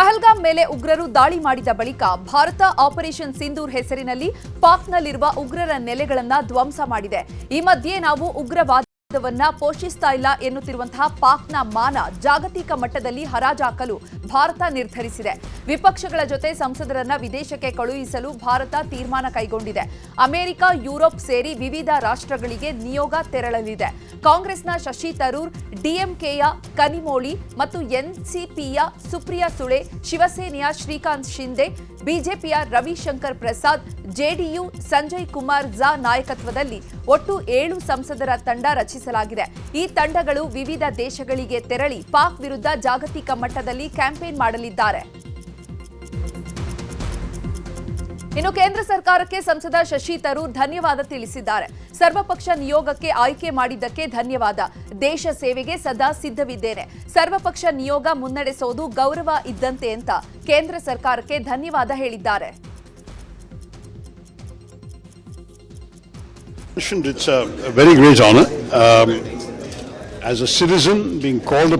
ಪಹಲ್ಗಾಮ್ ಮೇಲೆ ಉಗ್ರರು ದಾಳಿ ಮಾಡಿದ ಬಳಿಕ ಭಾರತ ಆಪರೇಷನ್ ಸಿಂಧೂರ್ ಹೆಸರಿನಲ್ಲಿ ಪಾಕ್ನಲ್ಲಿರುವ ಉಗ್ರರ ನೆಲೆಗಳನ್ನು ಧ್ವಂಸ ಮಾಡಿದೆ. ಈ ಮಧ್ಯೆ ನಾವು ಉಗ್ರವಾದವನ್ನ ಪೋಷಿಸ್ತಾ ಇಲ್ಲ ಎನ್ನುತ್ತಿರುವಂತಹ ಪಾಕ್ನ ಮಾನ ಜಾಗತಿಕ ಮಟ್ಟದಲ್ಲಿ ಹರಾಜಾಕಲು ಭಾರತ ನಿರ್ಧರಿಸಿದೆ. ವಿಪಕ್ಷಗಳ ಜೊತೆ ಸಂಸದರನ್ನ ವಿದೇಶಕ್ಕೆ ಕಳುಹಿಸಲು ಭಾರತ ತೀರ್ಮಾನ ಕೈಗೊಂಡಿದೆ. ಅಮೆರಿಕ, ಯುರೋಪ್ ಸೇರಿ ವಿವಿಧ ರಾಷ್ಟ್ರಗಳಿಗೆ ನಿಯೋಗ ತೆರಳಲಿದೆ. ಕಾಂಗ್ರೆಸ್ನ ಶಶಿ ತರೂರ್, ಡಿಎಂಕೆಯ ಕನಿಮೋಳಿ ಮತ್ತು ಎನ್ಸಿಪಿಯ ಸುಪ್ರಿಯಾ ಸುಳೆ, ಶಿವಸೇನೆಯ ಶ್ರೀಕಾಂತ್ ಶಿಂದೆ ಬಿಜೆಪಿಯ ರವಿಶಂಕರ್ ಪ್ರಸಾದ್, ಜೆಡಿಯು ಸಂಜಯ್ ಕುಮಾರ್ ಝಾ ನಾಯಕತ್ವದಲ್ಲಿ ಒಟ್ಟು ಏಳು ಸಂಸದರ ತಂಡ ರಚಿಸಲಾಗಿದೆ. ಈ ತಂಡಗಳು ವಿವಿಧ ದೇಶಗಳಿಗೆ ತೆರಳಿ ಪಾಕ್ ವಿರುದ್ಧ ಜಾಗತಿಕ ಮಟ್ಟದಲ್ಲಿ ಕ್ಯಾಂಪೇನ್ ಮಾಡಲಿದ್ದಾರೆ. ಇನ್ನು ಕೇಂದ್ರ ಸರ್ಕಾರಕ್ಕೆ ಸಂಸದ ಶಶಿ ತರೂರ್ ಧನ್ಯವಾದ ತಿಳಿಸಿದ್ದಾರೆ. ಸರ್ವಪಕ್ಷ ನಿಯೋಗಕ್ಕೆ ಆಯ್ಕೆ ಮಾಡಿದ್ದಕ್ಕೆ ಧನ್ಯವಾದ. ದೇಶ ಸೇವೆಗೆ ಸದಾ ಸಿದ್ಧವಿದ್ದೇನೆ. ಸರ್ವಪಕ್ಷ ನಿಯೋಗ ಮುನ್ನಡೆಸೋದು ಗೌರವ ಇದ್ದಂತೆ ಅಂತ ಕೇಂದ್ರ ಸರ್ಕಾರಕ್ಕೆ ಧನ್ಯವಾದ ಹೇಳಿದ್ದಾರೆ. It's a, very great honor. Um, as a citizen, being called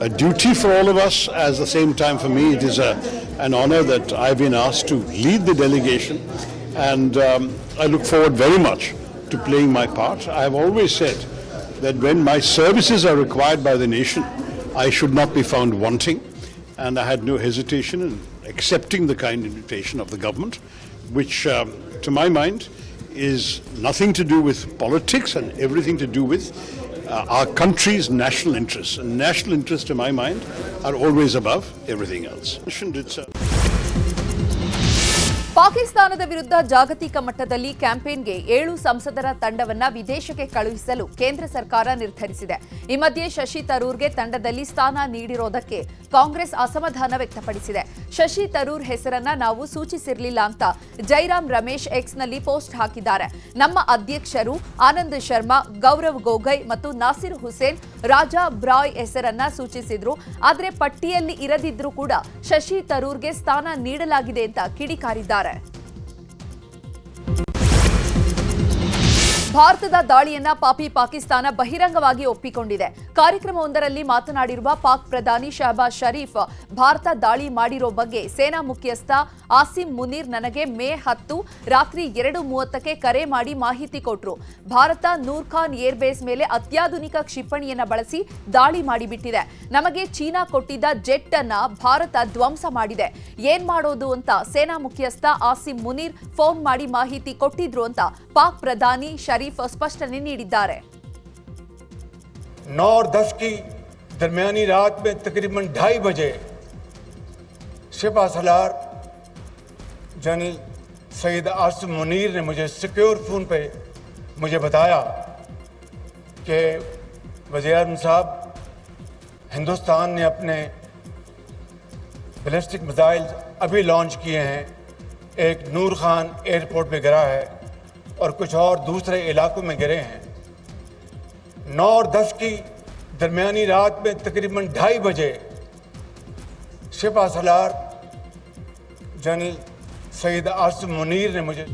a duty for all of us. At the same time, for me, it is a, an honor that I've been asked to lead the delegation, and um, I look forward very much to playing my part. I have always said that when my services are required by the nation, I should not be found wanting and I had no hesitation in accepting the kind invitation of the government, which, um, to my mind, is nothing to do with politics and everything to do with uh, our country's national interests. And national interests, to my mind, are always above everything else. ಪಾಕಿಸ್ತಾನದ ವಿರುದ್ಧ ಜಾಗತಿಕ ಮಟ್ಟದಲ್ಲಿ ಕ್ಯಾಂಪೇನ್ಗೆ ಏಳು ಸಂಸದರ ತಂಡವನ್ನ ವಿದೇಶಕ್ಕೆ ಕಳುಹಿಸಲು ಕೇಂದ್ರ ಸರ್ಕಾರ ನಿರ್ಧರಿಸಿದೆ. ಈ ಮಧ್ಯೆ ಶಶಿ ತರೂರ್ಗೆ ತಂಡದಲ್ಲಿ ಸ್ಥಾನ ನೀಡಿರೋದಕ್ಕೆ ಕಾಂಗ್ರೆಸ್ ಅಸಮಾಧಾನ ವ್ಯಕ್ತಪಡಿಸಿದೆ. ಶಶಿ ತರೂರ್ ಹೆಸರನ್ನ ನಾವು ಸೂಚಿಸಿರಲಿಲ್ಲ ಅಂತ ಜೈರಾಮ್ ರಮೇಶ್ ಎಕ್ಸ್ನಲ್ಲಿ ಪೋಸ್ಟ್ ಹಾಕಿದ್ದಾರೆ. ನಮ್ಮ ಅಧ್ಯಕ್ಷರು ಆನಂದ್ ಶರ್ಮಾ, ಗೌರವ್ ಗೊಗೊಯ್ ಮತ್ತು ನಾಸಿರ್ ಹುಸೇನ್ ರಾಜಾ ಬ್ರಾಯ್ ಹೆಸರನ್ನ ಸೂಚಿಸಿದ್ರು. ಆದರೆ ಪಟ್ಟಿಯಲ್ಲಿ ಇರದಿದ್ರೂ ಕೂಡ ಶಶಿ ತರೂರ್ಗೆ ಸ್ಥಾನ ನೀಡಲಾಗಿದೆ ಅಂತ ಕಿಡಿಕಾರಿದ್ದಾರೆ. ಹೇಳಿದ್ದಾರೆ ಭಾರತದ ದಾಳಿಯನ್ನ ಪಾಪಿ ಪಾಕಿಸ್ತಾನ ಬಹಿರಂಗವಾಗಿ ಒಪ್ಪಿಕೊಂಡಿದೆ. ಕಾರ್ಯಕ್ರಮವೊಂದರಲ್ಲಿ ಮಾತನಾಡಿರುವ ಪಾಕ್ ಪ್ರಧಾನಿ ಶಹಬಾಜ್ ಶರೀಫ್, ಭಾರತ ದಾಳಿ ಮಾಡಿರೋ ಬಗ್ಗೆ ಸೇನಾ ಮುಖ್ಯಸ್ಥ ಆಸಿಮ್ ಮುನೀರ್ ನನಗೆ ಮೇ ಹತ್ತು ರಾತ್ರಿ ಎರಡು ಮೂವತ್ತಕ್ಕೆ ಕರೆ ಮಾಡಿ ಮಾಹಿತಿ ಕೊಟ್ರು. ಭಾರತ ನೂರ್ ಖಾನ್ ಏರ್ಬೇಸ್ ಮೇಲೆ ಅತ್ಯಾಧುನಿಕ ಕ್ಷಿಪಣಿಯನ್ನ ಬಳಸಿ ದಾಳಿ ಮಾಡಿಬಿಟ್ಟಿದೆ. ನಮಗೆ ಚೀನಾ ಕೊಟ್ಟಿದ್ದ ಜೆಟ್ ಅನ್ನ ಭಾರತ ಧ್ವಂಸ ಮಾಡಿದೆ. ಏನ್ ಮಾಡೋದು ಅಂತ ಸೇನಾ ಮುಖ್ಯಸ್ಥ ಆಸಿಮ್ ಮುನೀರ್ ಫೋನ್ ಮಾಡಿ ಮಾಹಿತಿ ಕೊಟ್ಟಿದ್ರು ಅಂತ ಪಾಕ್ ಪ್ರಧಾನಿ ಶರೀಫ್ ಸ್ಪಷ್ಟನೆ ನೀಡಿದ್ದಾರೆ नौ और दस की दरमियानी रात में तकरीबन ढाई बजे शिफा सलार जनरल सईद आसिम मुनीर ने मुझे सिक्योर फ़ोन पे मुझे बताया कि वज़ीर आज़म साहब हिंदुस्तान ने अपने बैलिस्टिक मिसाइल अभी लॉन्च किए हैं एक नूर खान एयरपोर्ट पे गिरा है और कुछ और दूसरे इलाकों में गिरे हैं। नौ और दस की दरमियानी रात में तकरीबन ढाई बजे शिफा सलार जनरल सैद आसम मुनीर ने मुझे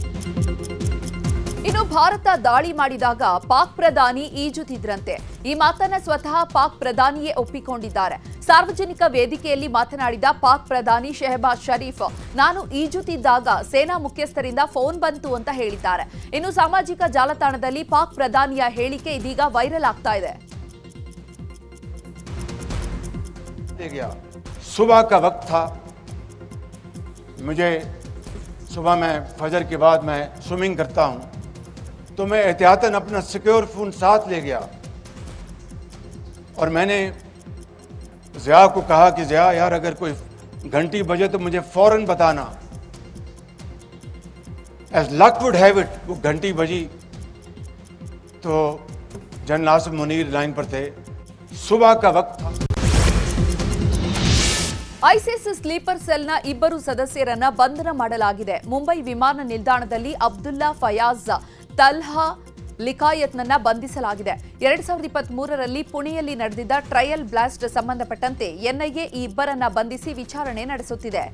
ಇನ್ನು ಭಾರತ ದಾಳಿ ಮಾಡಿದಾಗ ಪಾಕ್ ಪ್ರಧಾನಿ ಈಜುತ್ತಿದ್ರಂತೆ ಈ ಮಾತನ್ನ ಸ್ವತಃ ಪಾಕ್ ಪ್ರಧಾನಿಯೇ ಒಪ್ಪಿಕೊಂಡಿದ್ದಾರೆ ಸಾರ್ವಜನಿಕ ವೇದಿಕೆಯಲ್ಲಿ ಮಾತನಾಡಿದ ಪಾಕ್ ಪ್ರಧಾನಿ ಶೆಹಬಾಜ್ ಶರೀಫ್ ನಾನು ಈಜುತ್ತಿದ್ದಾಗ ಸೇನಾ ಮುಖ್ಯಸ್ಥರಿಂದ ಫೋನ್ ಬಂತು ಅಂತ ಹೇಳಿದ್ದಾರೆ ಇನ್ನು ಸಾಮಾಜಿಕ ಜಾಲತಾಣದಲ್ಲಿ ಪಾಕ್ ಪ್ರಧಾನಿಯ ಹೇಳಿಕೆ ಇದೀಗ ವೈರಲ್ ಆಗ್ತಾ ಇದೆ दे गया सुबह का वक्त था मुझे सुबह मैं फजर के बाद मैं स्विमिंग करता हूँ तो मैं एहतियातन अपना सिक्योर फ़ोन साथ ले गया और मैंने ज़िया को कहा कि ज़िया यार अगर कोई घंटी बजे तो मुझे फ़ौरन बताना as luck would have it वो घंटी बजी तो जन नासिम मुनीर लाइन पर थे सुबह का वक्त था ಐಸಿಸ್ ಸ್ಲೀಪರ್ ಸೆಲ್ನ ಇಬ್ಬರು ಸದಸ್ಯರನ್ನ ಬಂಧನ ಮಾಡಲಾಗಿದೆ ಮುಂಬೈ ವಿಮಾನ ನಿಲ್ದಾಣದಲ್ಲಿ ಅಬ್ದುಲ್ಲಾ ಫಯಾಜ್ ತಲ್ಹಾ ಲಿಕಾಯತ್ನನ್ನ ಬಂಧಿಸಲಾಗಿದೆ. ಎರಡ್ ಸಾವಿರದ ಇಪ್ಪತ್ತ್ ಮೂರರಲ್ಲಿ ಪುಣೆಯಲ್ಲಿ ನಡೆದಿದ್ದ ಟ್ರಯಲ್ ಬ್ಲಾಸ್ಟ್ ಸಂಬಂಧಪಟ್ಟಂತೆ ಎನ್ಐಎ ಈ ಇಬ್ಬರನ್ನ ಬಂಧಿಸಿ ವಿಚಾರಣೆ ನಡೆಸುತ್ತಿದೆ.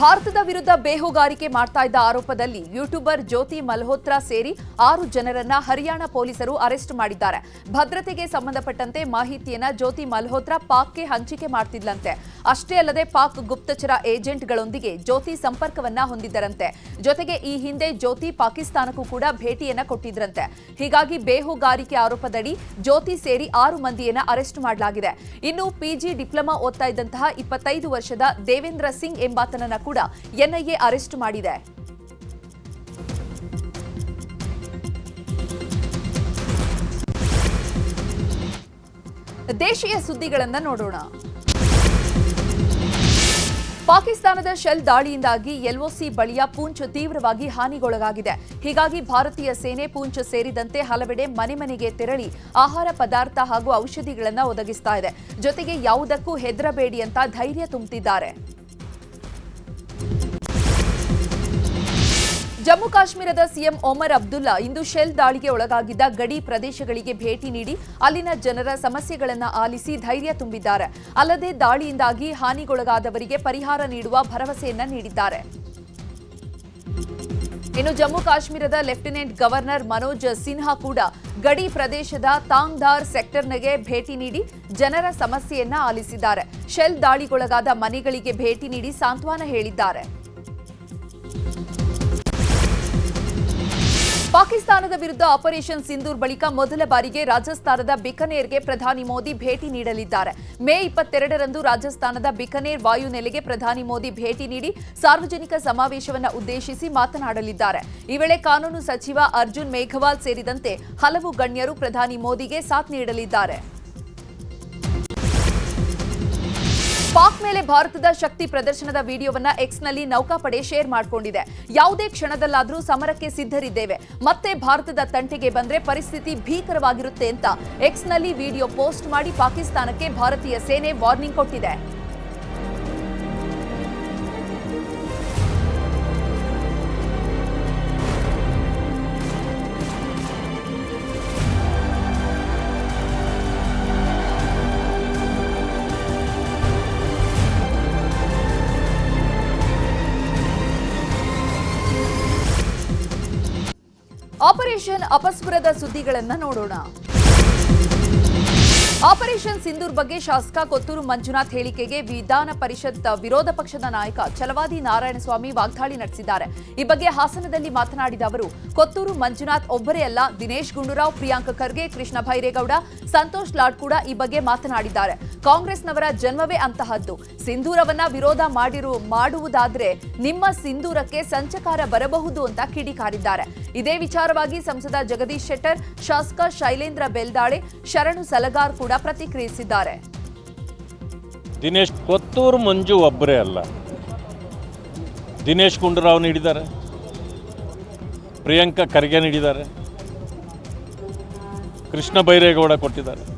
ಭಾರತದ ವಿರುದ್ಧ ಬೇಹುಗಾರಿಕೆ ಮಾಡ್ತಾ ಇದ್ದ ಆರೋಪದಲ್ಲಿ ಯೂಟ್ಯೂಬರ್ ಜ್ಯೋತಿ ಮಲ್ಹೋತ್ರಾ ಸೇರಿ ಆರು ಜನರನ್ನ ಹರಿಯಾಣ ಪೊಲೀಸರು ಅರೆಸ್ಟ್ ಮಾಡಿದ್ದಾರೆ. ಭದ್ರತೆಗೆ ಸಂಬಂಧಪಟ್ಟಂತೆ ಮಾಹಿತಿಯನ್ನ ಜ್ಯೋತಿ ಮಲ್ಹೋತ್ರಾ ಪಾಕ್ಗೆ ಹಂಚಿಕೆ ಮಾಡ್ತಿದ್ಲಂತೆ. ಅಷ್ಟೇ ಅಲ್ಲದೆ ಪಾಕ್ ಗುಪ್ತಚರ ಏಜೆಂಟ್ಗಳೊಂದಿಗೆ ಜ್ಯೋತಿ ಸಂಪರ್ಕವನ್ನ ಹೊಂದಿದ್ದರಂತೆ. ಜೊತೆಗೆ ಈ ಹಿಂದೆ ಜ್ಯೋತಿ ಪಾಕಿಸ್ತಾನಕ್ಕೂ ಕೂಡ ಭೇಟಿಯನ್ನ ಕೊಟ್ಟಿದ್ರಂತೆ. ಹೀಗಾಗಿ ಬೇಹುಗಾರಿಕೆ ಆರೋಪದಡಿ ಜ್ಯೋತಿ ಸೇರಿ ಆರು ಮಂದಿಯನ್ನ ಅರೆಸ್ಟ್ ಮಾಡಲಾಗಿದೆ. ಇನ್ನು ಪಿಜಿ ಡಿಪ್ಲೊಮಾ ಓದ್ತಾ ಇದ್ದಂತಹ ಇಪ್ಪತ್ತೈದು ವರ್ಷದ ದೇವೇಂದ್ರ ಸಿಂಗ್ ಎಂಬಾತನನ್ನ ಕೂಡ ಎನ್ಐಎ ಅರೆಸ್ಟ್ ಮಾಡಿದೆ. ದೇಶೀಯ ಸುದ್ದಿಗಳನ್ನ ನೋಡೋಣ. ಪಾಕಿಸ್ತಾನದ ಶೆಲ್ ದಾಳಿಯಿಂದಾಗಿ ಎಲ್ಒಸಿ ಬಳಿಯ ಪೂಂಚ್ ತೀವ್ರವಾಗಿ ಹಾನಿಗೊಳಗಾಗಿದೆ. ಹೀಗಾಗಿ ಭಾರತೀಯ ಸೇನೆ ಪೂಂಚ್ ಸೇರಿದಂತೆ ಹಲವೆಡೆ ಮನೆ ಮನೆಗೆ ತೆರಳಿ ಆಹಾರ ಪದಾರ್ಥ ಹಾಗೂ ಔಷಧಿಗಳನ್ನು ಒದಗಿಸ್ತಾ ಇದೆ. ಜೊತೆಗೆ ಯಾವುದಕ್ಕೂ ಹೆದರಬೇಡಿ ಅಂತ ಧೈರ್ಯ ತುಂಬುತ್ತಿದ್ದಾರೆ ಜಮ್ಮು ಕಾಶ್ಮೀರದ ಸಿಎಂ ಒಮರ್ ಅಬ್ದುಲ್ಲಾ ಇಂದು ಶೆಲ್ ದಾಳಿಗೆ ಒಳಗಾಗಿದ್ದ ಗಡಿ ಪ್ರದೇಶಗಳಿಗೆ ಭೇಟಿ ನೀಡಿ ಅಲ್ಲಿನ ಜನರ ಸಮಸ್ಯೆಗಳನ್ನು ಆಲಿಸಿ ಧೈರ್ಯ ತುಂಬಿದ್ದಾರೆ. ಅಲ್ಲದೆ ದಾಳಿಯಿಂದಾಗಿ ಹಾನಿಗೊಳಗಾದವರಿಗೆ ಪರಿಹಾರ ನೀಡುವ ಭರವಸೆಯನ್ನ ನೀಡಿದ್ದಾರೆ. ಇನ್ನು ಜಮ್ಮು ಕಾಶ್ಮೀರದ ಲೆಫ್ಟಿನೆಂಟ್ ಗವರ್ನರ್ ಮನೋಜ್ ಸಿನ್ಹಾ ಕೂಡ ಗಡಿ ಪ್ರದೇಶದ ತಾಂಗ್ದಾರ್ ಸೆಕ್ಟರ್ನಗೆ ಭೇಟಿ ನೀಡಿ ಜನರ ಸಮಸ್ಯೆಯನ್ನ ಆಲಿಸಿದ್ದಾರೆ. ಶೆಲ್ ದಾಳಿಗೊಳಗಾದ ಮನೆಗಳಿಗೆ ಭೇಟಿ ನೀಡಿ ಸಾಂತ್ವನ ಹೇಳಿದ್ದಾರೆ. ಪಾಕಿಸ್ತಾನದ ವಿರುದ್ಧ ಆಪರೇಷನ್ ಸಿಂಧೂರ್ ಬಳಿಕ ಮೊದಲ ಬಾರಿಗೆ ರಾಜಸ್ಥಾನದ ಬಿಕನೇರ್ಗೆ ಪ್ರಧಾನಿ ಮೋದಿ ಭೇಟಿ ನೀಡಲಿದ್ದಾರೆ. ಮೇ ಇಪ್ಪತ್ತೆರಡರಂದು ರಾಜಸ್ಥಾನದ ಬಿಕನೇರ್ ವಾಯುನೆಲೆಗೆ ಪ್ರಧಾನಿ ಮೋದಿ ಭೇಟಿ ನೀಡಿ ಸಾರ್ವಜನಿಕ ಸಮಾವೇಶವನ್ನು ಉದ್ದೇಶಿಸಿ ಮಾತನಾಡಲಿದ್ದಾರೆ. ಈ ವೇಳೆ ಕಾನೂನು ಸಚಿವ ಅರ್ಜುನ್ ಮೇಘವಾಲ್ ಸೇರಿದಂತೆ ಹಲವು ಗಣ್ಯರು ಪ್ರಧಾನಿ ಮೋದಿಗೆ ಸಾಥ್ ನೀಡಲಿದ್ದಾರೆ. ಪಾಕ್ ಮೇಲೆ ಭಾರತದ ಶಕ್ತಿ ಪ್ರದರ್ಶನದ ವಿಡಿಯೋವನ್ನ ಎಕ್ಸ್ನಲ್ಲಿ ನೌಕಾಪಡೆ ಶೇರ್ ಮಾಡಿಕೊಂಡಿದೆ. ಯಾವುದೇ ಕ್ಷಣದಲ್ಲಾದರೂ ಸಮರಕ್ಕೆ ಸಿದ್ಧರಿದ್ದೇವೆ. ಮತ್ತೆ ಭಾರತದ ತಂಟೆಗೆ ಬಂದ್ರೆ ಪರಿಸ್ಥಿತಿ ಭೀಕರವಾಗಿರುತ್ತೆ ಅಂತ ಎಕ್ಸ್ನಲ್ಲಿ ವಿಡಿಯೋ ಪೋಸ್ಟ್ ಮಾಡಿ ಪಾಕಿಸ್ತಾನಕ್ಕೆ ಭಾರತೀಯ ಸೇನೆ ವಾರ್ನಿಂಗ್ ಕೊಟ್ಟಿದೆ. ಆಪರೇಷನ್ ಅಪಸ್ವರದ ಸುದ್ದಿಗಳನ್ನ ನೋಡೋಣ. ಆಪರೇಷನ್ ಸಿಂಧೂರ್ ಬಗ್ಗೆ ಶಾಸಕ ಕೊತ್ತೂರು ಮಂಜುನಾಥ್ ಹೇಳಿಕೆಗೆ ವಿಧಾನ ಪರಿಷತ್ ವಿರೋಧ ಪಕ್ಷದ ನಾಯಕ ಚಲವಾದಿ ನಾರಾಯಣಸ್ವಾಮಿ ವಾಗ್ದಾಳಿ ನಡೆಸಿದ್ದಾರೆ. ಈ ಬಗ್ಗೆ ಹಾಸನದಲ್ಲಿ ಮಾತನಾಡಿದ ಅವರು, ಕೊತ್ತೂರು ಮಂಜುನಾಥ್ ಒಬ್ಬರೇ ಅಲ್ಲ, ದಿನೇಶ್ ಗುಂಡೂರಾವ್, ಪ್ರಿಯಾಂಕ ಖರ್ಗೆ, ಕೃಷ್ಣ ಭೈರೇಗೌಡ, ಸಂತೋಷ್ ಲಾಡ್ ಕೂಡ ಈ ಬಗ್ಗೆ ಮಾತನಾಡಿದ್ದಾರೆ. ಕಾಂಗ್ರೆಸ್ನವರ ಜನ್ಮವೇ ಅಂತಹದ್ದು. ಸಿಂಧೂರವನ್ನ ವಿರೋಧ ಮಾಡಿರು, ಮಾಡುವುದಾದ್ರೆ ನಿಮ್ಮ ಸಿಂಧೂರಕ್ಕೆ ಸಂಚಕಾರ ಬರಬಹುದು ಅಂತ ಕಿಡಿಕಾರಿದ್ದಾರೆ. ಇದೇ ವಿಚಾರವಾಗಿ ಸಂಸದ ಜಗದೀಶ್ ಶೆಟ್ಟರ್, ಶಾಸಕ ಶೈಲೇಂದ್ರ ಬೆಲ್ದಾಳೆ, ಶರಣು ಸಲಗಾರ್ ಕೂಡ ಪ್ರತಿಕ್ರಿಯಿಸಿದ್ದಾರೆ. ದಿನೇಶ್ ಕೊತ್ತೂರು ಮಂಜು ಒಬ್ಬರೇ ಅಲ್ಲ. ದಿನೇಶ್ ಗುಂಡೂರಾವ್ ನೀಡಿದ್ದಾರೆ. ಪ್ರಿಯಾಂಕಾ ಖರ್ಗೆ ನೀಡಿದ್ದಾರೆ. ಕೃಷ್ಣ ಬೈರೇಗೌಡ ಕೊಟ್ಟಿದ್ದಾರೆ.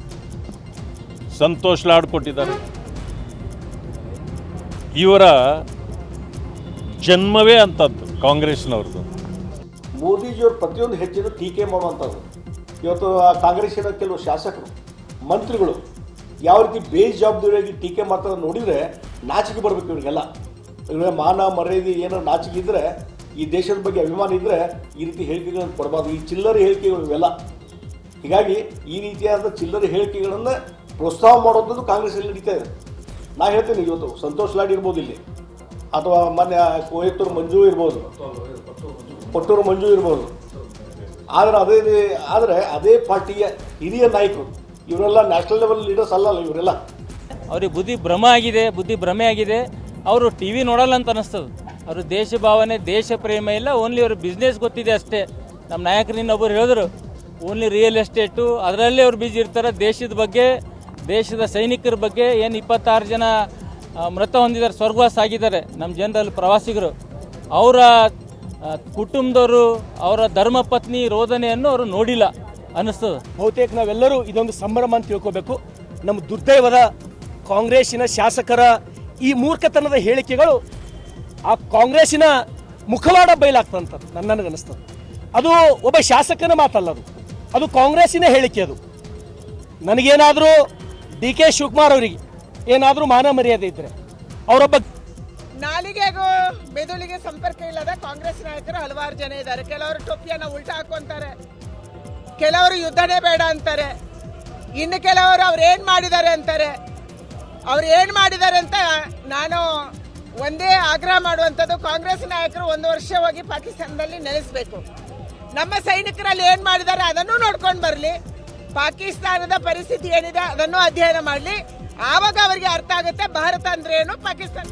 ಸಂತೋಷ್ ಲಾಡ್ ಕೊಟ್ಟಿದ್ದಾರೆ. ಇವರ ಜನ್ಮವೇ ಅಂಥದ್ದು ಕಾಂಗ್ರೆಸ್ನವ್ರದ್ದು. ಮೋದಿಜಿಯವ್ರ ಪ್ರತಿಯೊಂದು ಹೆಜ್ಜೆನೂ ಟೀಕೆ ಮಾಡುವಂಥದ್ದು. ಇವತ್ತು ಆ ಕಾಂಗ್ರೆಸ್ಸಿನ ಕೆಲವು ಶಾಸಕರು ಮಂತ್ರಿಗಳು ಯಾವ ರೀತಿ ಬೇಜವಾಬ್ದಾರಿಯಾಗಿ ಟೀಕೆ ಮಾಡ್ತಾರೆ ನೋಡಿದರೆ ನಾಚಿಕೆ ಬರಬೇಕು ಇವರಿಗೆಲ್ಲ. ಇವರ ಮಾನ, ಮರ್ಯಾದೆ ಏನೋ ನಾಚಿಕೆ ಇದ್ದರೆ ಈ ದೇಶದ ಬಗ್ಗೆ ಅಭಿಮಾನ ಇದ್ದರೆ ಈ ರೀತಿ ಹೇಳಿಕೆಗಳನ್ನು ಕೊಡಬಾರ್ದು. ಈ ಚಿಲ್ಲರೆ ಹೇಳಿಕೆಗಳು ಇವೆಲ್ಲ. ಹೀಗಾಗಿ ಈ ರೀತಿಯಾದ ಚಿಲ್ಲರೆ ಹೇಳಿಕೆಗಳನ್ನು ಪ್ರೋತ್ಸಾಹ ಮಾಡುವಂಥದ್ದು ಕಾಂಗ್ರೆಸ್ಸಲ್ಲಿ ನಡೀತಾ ಇದೆ. ನಾ ಹೇಳ್ತೇನೆ ಇವತ್ತು, ಸಂತೋಷ್ ಲಾಡ್ ಇರ್ಬೋದು ಇಲ್ಲಿ. ಅಥವಾ ಮೊನ್ನೆ ಕೋಯತ್ತೂರು ಮಂಜು ಇರ್ಬೋದು. ಕೊಟ್ಟೂರು ಮಂಜು ಇರ್ಬೋದು. ಆದರೆ ಅದೇ ಆದರೆ ಅದೇ ಪಾರ್ಟಿಯ ಹಿರಿಯ ನಾಯಕರು ಇವರೆಲ್ಲ ನ್ಯಾಷನಲ್ ಲೆವೆಲ್ ಲೀಡರ್ಸ್ ಅಲ್ಲಲ್ಲ ಇವರೆಲ್ಲ? ಅವ್ರಿಗೆ ಬುದ್ಧಿ ಭ್ರಮ ಆಗಿದೆ, ಬುದ್ಧಿ ಭ್ರಮೆ ಆಗಿದೆ. ಅವರು ಟಿ ವಿ ನೋಡಲ್ಲ ಅಂತ ಅನಿಸ್ತದೆ. ಅವರು ದೇಶ ಭಾವನೆ, ದೇಶ ಪ್ರೇಮ ಇಲ್ಲ ಓನ್ಲಿ ಅವ್ರ ಬಿಸ್ನೆಸ್ ಗೊತ್ತಿದೆ ಅಷ್ಟೇ. ನಮ್ಮ ನಾಯಕರು ಇನ್ನೊಬ್ಬರು ಹೇಳಿದ್ರು ಓನ್ಲಿ ರಿಯಲ್ ಎಸ್ಟೇಟು ಅದರಲ್ಲೇ ಅವ್ರು ಬಿಜಿ ಇರ್ತಾರೆ. ದೇಶದ ಬಗ್ಗೆ, ದೇಶದ ಸೈನಿಕರ ಬಗ್ಗೆ ಏನು ಇಪ್ಪತ್ತಾರು ಜನ ಮೃತ ಹೊಂದಿದ್ದಾರೆ, ಸ್ವರ್ಗವಾಸ ಆಗಿದ್ದಾರೆ ನಮ್ಮ ಜನರಲ್ಲಿ ಪ್ರವಾಸಿಗರು. ಅವರ ಕುಟುಂಬದವರು, ಅವರ ಧರ್ಮಪತ್ನಿ ರೋದನೆಯನ್ನು ಅವರು ನೋಡಿಲ್ಲ. ಅನ್ನಿಸ್ತದೆ. ಬಹುತೇಕ ನಾವೆಲ್ಲರೂ ಇದೊಂದು ಸಂಭ್ರಮ ಅಂತ ತಿಳ್ಕೋಬೇಕು. ನಮ್ಮ ದುರ್ದೈವದ ಕಾಂಗ್ರೆಸ್ಸಿನ ಶಾಸಕರ ಈ ಮೂರ್ಖತನದ ಹೇಳಿಕೆಗಳು ಆ ಕಾಂಗ್ರೆಸ್ಸಿನ ಮುಖವಾಡ ಬಯಲಾಗ್ತಂತ ನನ್ನ ನನಗನ್ನಿಸ್ತದೆ ಅದು ಒಬ್ಬ ಶಾಸಕನ ಮಾತಲ್ಲ ಅದು. ಅದು ಕಾಂಗ್ರೆಸ್ಸಿನ ಹೇಳಿಕೆ ಅದು. ನನಗೇನಾದರೂ ಡಿ ಕೆ ಶಿವಕುಮಾರ್ ಅವರಿಗೆ ಏನಾದರೂ ಮಾನ ಮರ್ಯಾದೆ ಇದ್ದರೆ ಅವರೊಬ್ಬ ನಾಲಿಗೆಗೂ ಮೆದುಳಿಗೆ ಸಂಪರ್ಕ ಇಲ್ಲದ ಕಾಂಗ್ರೆಸ್ ನಾಯಕರು ಹಲವಾರು ಜನ ಇದ್ದಾರೆ. ಕೆಲವರು ಟೊಪ್ಪಿಯನ್ನ ಉಲ್ಟಾ ಹಾಕೊಂತಾರೆ ಕೆಲವರು ಯುದ್ಧನೇ ಬೇಡ ಅಂತಾರೆ. ಇನ್ನು ಕೆಲವರು ಅವ್ರು ಏನು ಮಾಡಿದ್ದಾರೆ ಅಂತಾರೆ. ಅವ್ರು ಏನು ಮಾಡಿದ್ದಾರೆ ಅಂತ ನಾನು ಒಂದೇ ಆಗ್ರಹ ಮಾಡುವಂಥದ್ದು ಕಾಂಗ್ರೆಸ್ ನಾಯಕರು ಒಂದು ವರ್ಷ ಹೋಗಿ ಪಾಕಿಸ್ತಾನದಲ್ಲಿ ನೆಲೆಸಬೇಕು. ನಮ್ಮ ಸೈನಿಕರಲ್ಲಿ ಏನು ಮಾಡಿದ್ದಾರೆ ಅದನ್ನು ನೋಡ್ಕೊಂಡು ಬರಲಿ. ಪಾಕಿಸ್ತಾನದ ಪರಿಸ್ಥಿತಿ ಏನಿದೆ ಅದನ್ನು ಅಧ್ಯಯನ ಮಾಡಲಿ. ಆವಾಗ ಅವರಿಗೆ ಅರ್ಥ ಆಗುತ್ತೆ, ಭಾರತ ಅಂದ್ರೆ ಏನು, ಪಾಕಿಸ್ತಾನ.